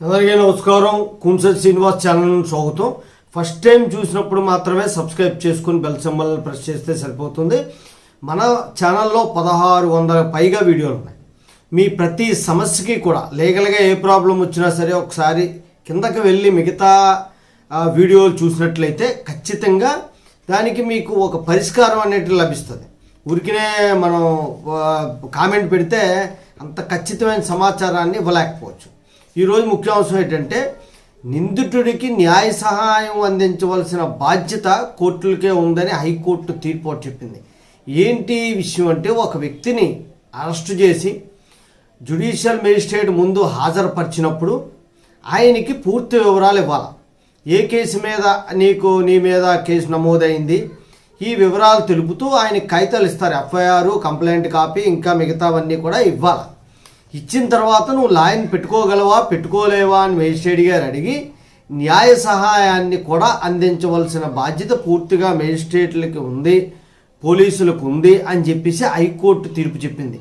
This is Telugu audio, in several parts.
అందరికీ నమస్కారం కుంసల్ శ్రీనివాస్ ఛానల్ స్వాగతం. ఫస్ట్ టైం చూసినప్పుడు మాత్రమే సబ్స్క్రైబ్ చేసుకుని బెల్ సింబల్ ప్రెస్ చేస్తే సరిపోతుంది. మన ఛానల్లో పదహారు వందల పైగా వీడియోలు ఉన్నాయి. మీ ప్రతి సమస్యకి కూడా లీగల్గా ఏ ప్రాబ్లం వచ్చినా సరే ఒకసారి కిందకి వెళ్ళి మిగతా వీడియోలు చూసినట్లయితే ఖచ్చితంగా దానికి మీకు ఒక పరిష్కారం అనేది లభిస్తుంది. ఉరికినే మనం కామెంట్ పెడితే అంత ఖచ్చితమైన సమాచారాన్ని ఇవ్వలేకపోవచ్చు. ఈరోజు ముఖ్యాంశం ఏంటంటే నిందితుడికి న్యాయ సహాయం అందించవలసిన బాధ్యత కోర్టులకే ఉందని హైకోర్టు తీర్పు చెప్పింది. ఏంటి విషయం అంటే ఒక వ్యక్తిని అరెస్టు చేసి జ్యుడిషియల్ మేజిస్ట్రేట్ ముందు హాజరుపరిచినప్పుడు ఆయనకి పూర్తి వివరాలు ఇవ్వాలి? ఏ కేసు మీద నీకు నీ మీద కేసు నమోదైంది? ఈ వివరాలు తెలుపుతూ ఆయన కాగితాలు ఇస్తారు. ఎఫ్ఐఆర్ కంప్లైంట్ కాపీ ఇంకా మిగతావన్నీ కూడా ఇవ్వాలి? ఇచ్చిన తర్వాత నువ్వు లాయన్ పెట్టుకోగలవా పెట్టుకోలేవా అని మేజిస్ట్రేట్ గారు అడిగి న్యాయ సహాయాన్ని కూడా అందించవలసిన బాధ్యత పూర్తిగా మేజిస్ట్రేట్లకి ఉంది పోలీసులకు ఉంది అని చెప్పేసి హైకోర్టు తీర్పు చెప్పింది.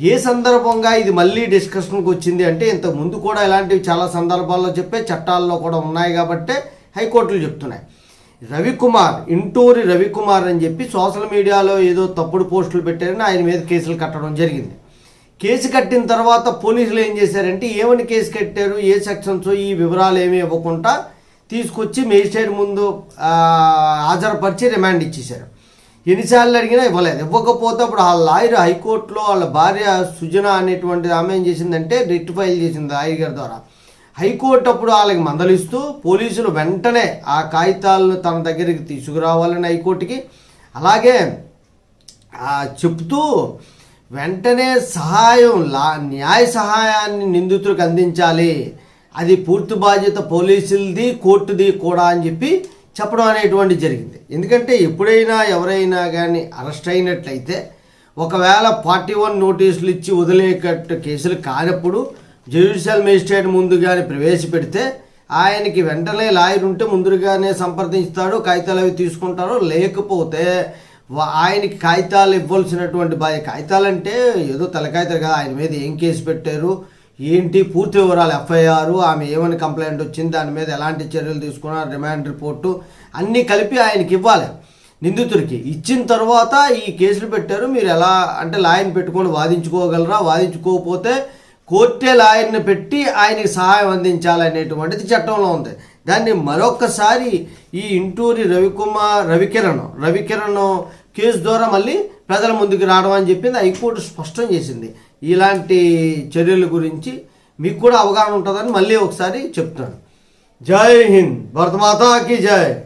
ఏ సందర్భంగా ఇది మళ్ళీ డిస్కషన్కి వచ్చింది అంటే ఇంతకుముందు కూడా ఇలాంటివి చాలా సందర్భాల్లో చెప్పే చట్టాల్లో కూడా ఉన్నాయి కాబట్టే హైకోర్టులు చెప్తున్నాయి. రవికుమార్ ఇంటూరి రవికుమార్ అని చెప్పి సోషల్ మీడియాలో ఏదో తప్పుడు పోస్టులు పెట్టారని ఆయన మీద కేసులు కట్టడం జరిగింది. కేసు కట్టిన తర్వాత పోలీసులు ఏం చేశారంటే ఏమని కేసు కట్టారు ఏ సెక్షన్స్ ఈ వివరాలు ఏమీ ఇవ్వకుండా తీసుకొచ్చి మేజిస్ట్రేట్ ముందు హాజరుపరిచి రిమాండ్ ఇచ్చేశారు. ఎన్నిసార్లు అడిగినా ఇవ్వలేదు. ఇవ్వకపోతే అప్పుడు ఆ లాయర్ హైకోర్టులో వాళ్ళ భార్య సుజన అనేటువంటి ఆమె ఏం చేసిందంటే రిట్ ఫైల్ చేసింది లాయర్ గారి ద్వారా. హైకోర్టు అప్పుడు వాళ్ళకి మందలిస్తూ పోలీసులు వెంటనే ఆ కాగితాలను తన దగ్గరికి తీసుకురావాలని హైకోర్టుకి. అలాగే చెప్తూ వెంటనే సహాయం లా న్యాయ సహాయాన్ని నిందితుడికి అందించాలి. అది పూర్తి బాధ్యత పోలీసులది కోర్టుది కూడా అని చెప్పి చెప్పడం అనేటువంటి జరిగింది. ఎందుకంటే ఎప్పుడైనా ఎవరైనా కానీ అరెస్ట్ అయినట్లయితే ఒకవేళ ఫార్టీ వన్ నోటీసులు ఇచ్చి వదిలేకట్టు కేసులు కానప్పుడు జ్యుడిషియల్ మేజిస్ట్రేట్ ముందు కానీ ప్రవేశపెడితే ఆయనకి వెంటనే లాయర్ ఉంటే ముందుగానే సంప్రదిస్తాడు కాగితాలు అవి తీసుకుంటారు లేకపోతే ఆయనకి కాగితాలు ఇవ్వాల్సినటువంటి బాధ్యత కాగితాలు అంటే ఏదో తెలకాగితాలు కదా ఆయన మీద ఏం కేసు పెట్టారు ఏంటి పూర్తి వివరాలు ఎఫ్ఐఆర్ ఆమె ఏమని కంప్లైంట్ వచ్చింది దాని మీద ఎలాంటి చర్యలు తీసుకున్నారు రిమాండ్ రిపోర్టు అన్నీ కలిపి ఆయనకి ఇవ్వాలి. నిందితుడికి ఇచ్చిన తర్వాత ఈ కేసులు పెట్టారు మీరు ఎలా అంటే లాయర్ని పెట్టుకొని వాదించుకోగలరా వాదించుకోకపోతే కోర్టే లాయర్ని పెట్టి ఆయనకి సహాయం అందించాలనేటువంటిది చట్టంలో ఉంది. దాన్ని మరొకసారి ఈ ఇంటూరి రవికుమార్ రవికిరణ్ రవికిరణ్ కేసు ద్వారా మళ్ళీ ప్రజల ముందుకు రావడం అని చెప్పింది. హైకోర్టు స్పష్టం చేసింది. ఇలాంటి చర్యల గురించి మీకు కూడా అవగాహన ఉంటుందని మళ్ళీ ఒకసారి చెప్తాను జై హింద్. భరతమాతాకి జై.